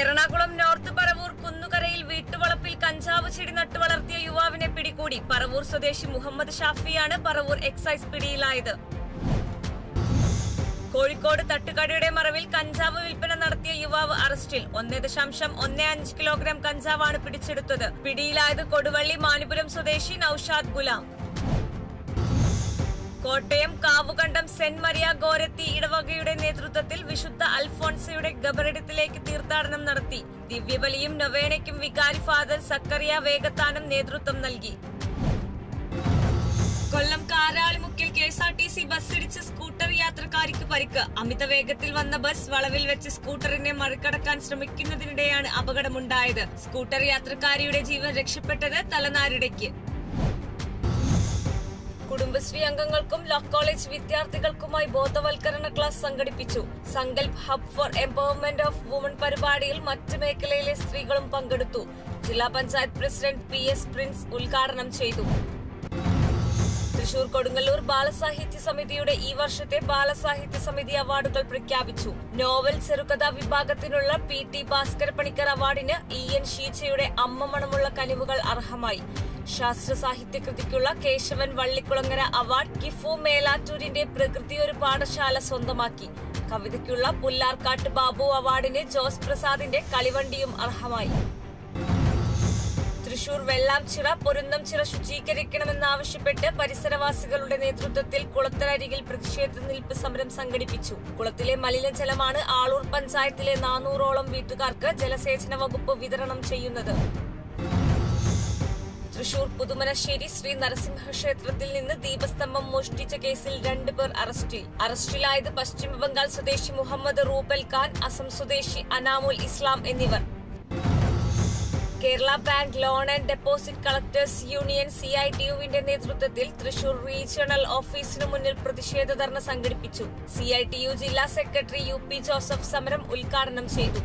Ernakulam north Paravur കുന്നുകരയിൽ വീട്ടുവളപ്പിൽ കഞ്ചാവ് ചെടി നട്ടു വളർത്തിയ യുവാവിനെ പിടികൂടി. പറവൂർ സ്വദേശി മുഹമ്മദ് ഷാഫിയാണ് പറവൂർ എക്സൈസ് പിടിയിലായത്. കോഴിക്കോട് തട്ടുകടയുടെ മറവിൽ കഞ്ചാവ് വിൽപ്പന നടത്തിയ യുവാവ് അറസ്റ്റിൽ. ഒന്നേ ദശാംശം ഒന്നേ അഞ്ച് കിലോഗ്രാം കഞ്ചാവാണ് പിടിച്ചെടുത്തത്. പിടിയിലായത് കൊടുവള്ളി മാനിപുരം സ്വദേശി Noushad Gulam. Kottayam Kavukandam saint Maria Goretti ഇടവകയുടെ നേതൃത്വത്തിൽ വിശുദ്ധ അൽഫോൺസയുടെ ഗബറിടത്തിലേക്ക് തീർത്ഥാടനം നടത്തി. ദിവ്യബലിയും നൊവേനയ്ക്കും വികാരി ഫാദർ സക്കറിയ വേഗത്താനം നേതൃത്വം നൽകി. Kollam കാരാളിമുക്കിൽ K S R T C ബസ്സിടിച്ച് scooter യാത്രക്കാരിക്ക് പരിക്ക്. അമിത വേഗത്തിൽ വന്ന ബസ് വളവിൽ വെച്ച് സ്കൂട്ടറിനെ മറികടക്കാൻ ശ്രമിക്കുന്നതിനിടെയാണ് അപകടമുണ്ടായത്. സ്കൂട്ടർ യാത്രക്കാരിയുടെ ജീവൻ രക്ഷപ്പെട്ടത് തലനാരിടയ്ക്ക്. കുടുംബശ്രീ അംഗങ്ങൾക്കും ലോ കോളേജ് വിദ്യാർത്ഥികൾക്കുമായി ബോധവൽക്കരണ ക്ലാസ് സംഘടിപ്പിച്ചു. Sankalp hub for empowerment of women പരിപാടിയിൽ മറ്റ് മേഖലയിലെ സ്ത്രീകളും പങ്കെടുത്തു. ജില്ലാ panchayat president P S Prince ഉദ്ഘാടനം ചെയ്തു. തൃശൂർ കൊടുങ്ങല്ലൂർ ബാലസാഹിത്യ സമിതിയുടെ ഈ വർഷത്തെ ബാലസാഹിത്യ സമിതി അവാർഡുകൾ പ്രഖ്യാപിച്ചു. നോവൽ ചെറുകഥാ വിഭാഗത്തിനുള്ള പി ടി ഭാസ്കര പണിക്കർ അവാർഡിന് ഇ എൻ ഷീച്ചയുടെ അമ്മമണമുള്ള കനിവുകൾ അർഹമായി. ശാസ്ത്ര സാഹിത്യ കൃതിക്കുള്ള കേശവൻ വള്ളിക്കുളങ്ങര അവാർഡ് കിഫു മേലാറ്റൂരിന്റെ പ്രകൃതി ഒരു പാഠശാല സ്വന്തമാക്കി. കവിതയ്ക്കുള്ള പുല്ലാർക്കാട്ട് ബാബു അവാർഡിന് ജോസ് പ്രസാദിന്റെ കളിവണ്ടിയും അർഹമായി. തൃശൂർ വെള്ളാംചിറ പൊരുന്നംചിറ ശുചീകരിക്കണമെന്നാവശ്യപ്പെട്ട് പരിസരവാസികളുടെ നേതൃത്വത്തിൽ കുളത്തിനരികിൽ പ്രതിഷേധ നിൽപ്പ് സമരം സംഘടിപ്പിച്ചു. കുളത്തിലെ മലിനജലമാണ് ആളൂർ പഞ്ചായത്തിലെ നാനൂറോളം വീട്ടുകാർക്ക് ജലസേചന വകുപ്പ് വിതരണം ചെയ്യുന്നത്. തൃശൂർ പുതുമനശ്ശേരി ശ്രീ നരസിംഹ ക്ഷേത്രത്തിൽ നിന്ന് ദീപസ്തംഭം മോഷ്ടിച്ച കേസിൽ രണ്ടുപേർ അറസ്റ്റിൽ. അറസ്റ്റിലായത് പശ്ചിമ ബംഗാൾ സ്വദേശി മുഹമ്മദ് റൂബൽ ഖാൻ അസം സ്വദേശി അനാമുൽ ഇസ്ലാം എന്നിവർ. Kerala bank loan and deposit collectors union C I T യുവിന്റെ നേതൃത്വത്തിൽ തൃശൂർ റീജിയണൽ ഓഫീസിന് മുന്നിൽ പ്രതിഷേധ ധർണ സംഘടിപ്പിച്ചു. സി ഐ ടി യു ജില്ലാ സെക്രട്ടറി യു പി ജോസഫ് സമരം ഉദ്ഘാടനം ചെയ്തു.